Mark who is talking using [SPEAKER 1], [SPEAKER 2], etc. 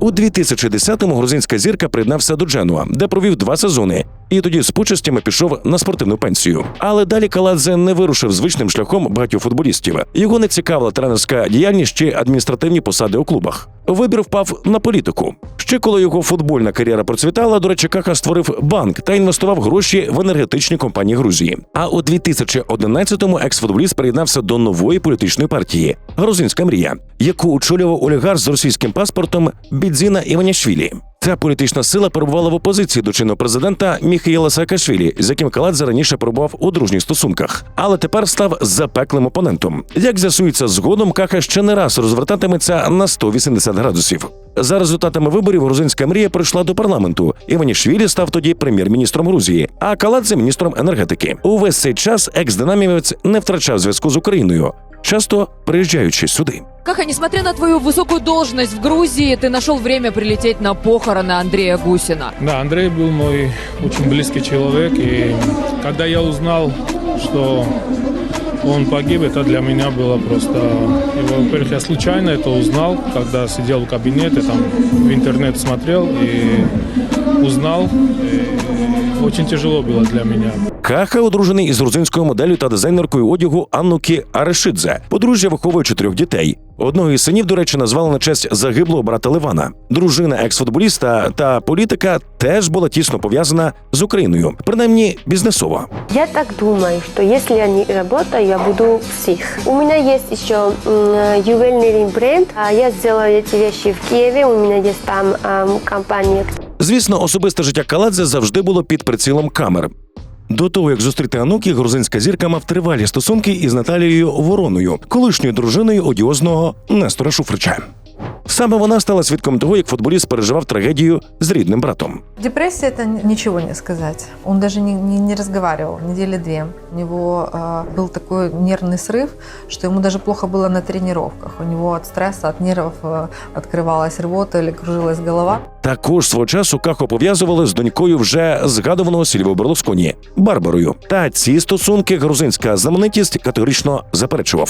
[SPEAKER 1] У 2010-му грузинська зірка приєднався до Дженуа, де провів два сезони. І тоді з почестями пішов на спортивну пенсію. Але далі Каладзе не вирушив звичним шляхом багатьох футболістів. Його не цікавила тренерська діяльність чи адміністративні посади у клубах. Вибір впав на політику. Ще коли його футбольна кар'єра процвітала, до речі, Каха створив банк та інвестував гроші в енергетичні компанії Грузії. А у 2011-му екс-футболіст приєднався до нової політичної партії Грузинська мрія, яку очолював олігарх з російським паспортом Бідзіна Іванішвілі. Ця політична сила перебувала в опозиції до чинного президента Міхаїла Саакашвілі, з яким Каладзе раніше перебував у дружніх стосунках, але тепер став запеклим опонентом. Як з'ясується згодом, Кака ще не раз розвертатиметься на 180 градусів. За результатами виборів грузинська мрія прийшла до парламенту. Іванішвілі став тоді прем'єр-міністром Грузії, а Каладзе міністром енергетики. Увесь цей час екс-динамівець не втрачав зв'язку з Україною, часто приїжджаючи сюди.
[SPEAKER 2] Каха, несмотря на твою высокую должность в Грузии, ты нашел время прилететь на похороны Андрея Гусина.
[SPEAKER 3] Да, Андрей был мой очень близкий человек, и когда я узнал, что он погиб, это для меня было просто... Во-первых, я случайно это узнал, когда сидел в кабинете, там в интернет смотрел и узнал. И очень тяжело было для меня.
[SPEAKER 1] Каха одружений із грузинською моделлю та дизайнеркою одягу Аннукі Арешидзе. Подружжя виховує чотирьох дітей. Одного із синів, до речі, назвали на честь загиблого брата Ливана. Дружина екс-футболіста та політика теж була тісно пов'язана з Україною, принаймні бізнесово.
[SPEAKER 4] Я так думаю, что если я не работаю, я буду псих. У меня есть еще м, ювелирный бренд. А Я сделала эти вещи в Киеве. У меня есть там ам, компания.
[SPEAKER 1] Звісно, особисте життя Каладзе завжди було під прицілом камер. До того як зустріти Анукі, грузинська зірка мав тривалі стосунки із Наталією Вороною, колишньою дружиною одіозного Нестора Шуфрича. Саме вона стала свідком того, як футболіст переживав трагедію з рідним братом.
[SPEAKER 5] Депрессия это н- ничего не сказать. Он даже не, не, не разговаривал недели две. У него э, был такой нервный срыв, что ему даже плохо было на тренировках. У него от стресса, от нервов э, открывалась рвота или кружилась голова.
[SPEAKER 1] Також свого часу Кахо пов'язували з донькою вже згадуваного Сільво Берлусконі Барбарою. Та ці стосунки грузинська знаменитість категорично заперечував.